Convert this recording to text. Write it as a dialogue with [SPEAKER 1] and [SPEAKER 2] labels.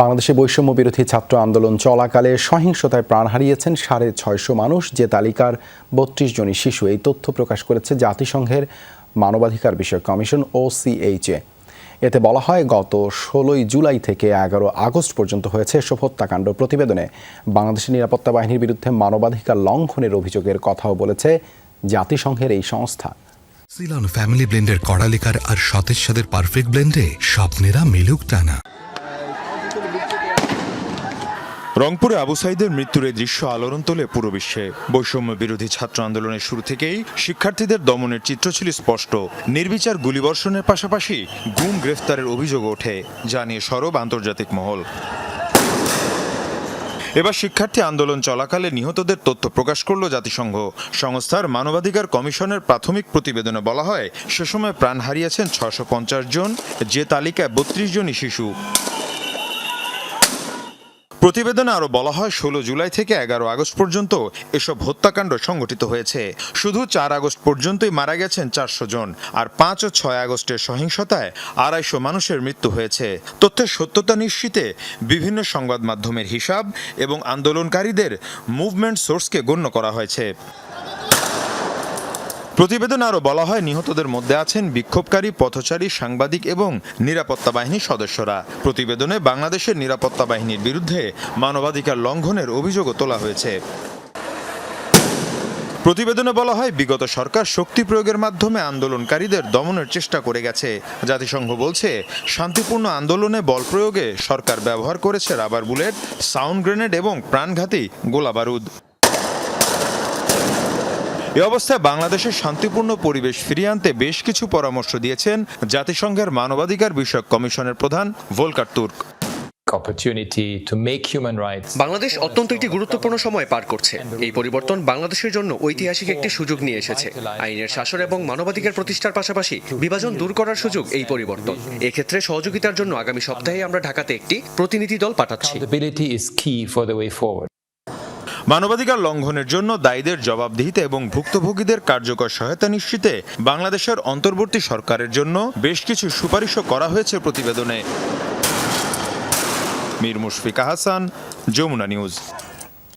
[SPEAKER 1] বাংলাদেশে বৈষম্য বিরোধী ছাত্র আন্দোলন চলাকালে সহিংসতায় প্রাণ হারিয়েছেন সাড়ে ছয়শো মানুষ। যে তালিকার বত্রিশ জনই শিশু, এই তথ্য প্রকাশ করেছে জাতিসংঘের মানবাধিকার বিষয়ক কমিশন ও সিএইচএ এতে বলা হয়, গত ষোলোই জুলাই থেকে এগারো আগস্ট পর্যন্ত হয়েছে এসব হত্যাকাণ্ড প্রতিবেদনে। বাংলাদেশের নিরাপত্তা বাহিনীর বিরুদ্ধে মানবাধিকার লঙ্ঘনের অভিযোগের কথাও বলেছে জাতিসংঘের এই সংস্থা।
[SPEAKER 2] সিলন ফ্যামিলি ব্লেন্ডের কড়ালিকার আর সতেজ সাদের পারফেক্ট ব্লেন্ডে স্বপ্নেরা মিলুক টানা।
[SPEAKER 3] রংপুরে আবু সাইদের মৃত্যুর এই দৃশ্য আলোড়ন তোলে পুরো বিশ্বে। বৈষম্য বিরোধী ছাত্র আন্দোলনের শুরু থেকেই শিক্ষার্থীদের দমনের চিত্র ছিল স্পষ্ট। নির্বিচার গুলিবর্ষণের পাশাপাশি গুম গ্রেফতারের অভিযোগ ওঠে, যা নিয়ে সরব আন্তর্জাতিক মহল। এবার শিক্ষার্থী আন্দোলন চলাকালে নিহতদের তথ্য প্রকাশ করল জাতিসংঘ। সংস্থার মানবাধিকার কমিশনের প্রাথমিক প্রতিবেদনে বলা হয়, সে সময় প্রাণ হারিয়েছেন ছশো জন, যে তালিকায় বত্রিশ জনই শিশু। প্রতিবেদনে আরও বলা হয়, ষোলো জুলাই থেকে এগারো আগস্ট পর্যন্ত এসব হত্যাকাণ্ড সংঘটিত হয়েছে। শুধু চার আগস্ট পর্যন্তই মারা গেছেন চারশো জন, আর পাঁচ ও ছয় আগস্টের সহিংসতায় আড়াইশো মানুষের মৃত্যু হয়েছে। তথ্যের সত্যতা নিশ্চিতে বিভিন্ন সংবাদ মাধ্যমের হিসাব এবং আন্দোলনকারীদের মুভমেন্ট সোর্সকে গণ্য করা হয়েছে। প্রতিবেদনে আরও বলা হয়, নিহতদের মধ্যে আছেন বিক্ষোভকারী, পথচারী, সাংবাদিক এবং নিরাপত্তা বাহিনীর সদস্যরা। প্রতিবেদনে বাংলাদেশের নিরাপত্তা বাহিনীর বিরুদ্ধে মানবাধিকার লঙ্ঘনের অভিযোগও তোলা হয়েছে। প্রতিবেদনে বলা হয়, বিগত সরকার শক্তি প্রয়োগের মাধ্যমে আন্দোলনকারীদের দমনের চেষ্টা করে গেছে। জাতিসংঘ বলছে, শান্তিপূর্ণ আন্দোলনে বল প্রয়োগে সরকার ব্যবহার করেছে রাবার বুলেট, সাউন্ড গ্রেনেড এবং প্রাণঘাতী গোলাবারুদ। এ অবস্থায় বাংলাদেশের শান্তিপূর্ণ পরিবেশ ফিরিয়ে আনতে বেশ কিছু পরামর্শ দিয়েছেন জাতিসংঘের মানবাধিকার বিষয়ক কমিশনের প্রধান ভোলকার তুর্ক।
[SPEAKER 4] বাংলাদেশ অত্যন্ত একটি গুরুত্বপূর্ণ সময় পার করছে। এই পরিবর্তন বাংলাদেশের জন্য ঐতিহাসিক একটি সুযোগ নিয়ে এসেছে। আইনের শাসন এবং মানবাধিকার প্রতিষ্ঠার পাশাপাশি বিভাজন দূর করার সুযোগ এই পরিবর্তন। এক্ষেত্রে সহযোগিতার জন্য আগামী সপ্তাহে আমরা ঢাকাতে একটি প্রতিনিধি দল পাঠাচ্ছি।
[SPEAKER 3] মানবাধিকার লঙ্ঘনের জন্য দায়ীদের জবাবদিহিতে এবং ভুক্তভোগীদের কার্যকর সহায়তা নিশ্চিতে বাংলাদেশের অন্তর্বর্তী সরকারের জন্য বেশ কিছু সুপারিশও করা হয়েছে প্রতিবেদনে। মীর মুশফিকা হাসান, যমুনা নিউজ।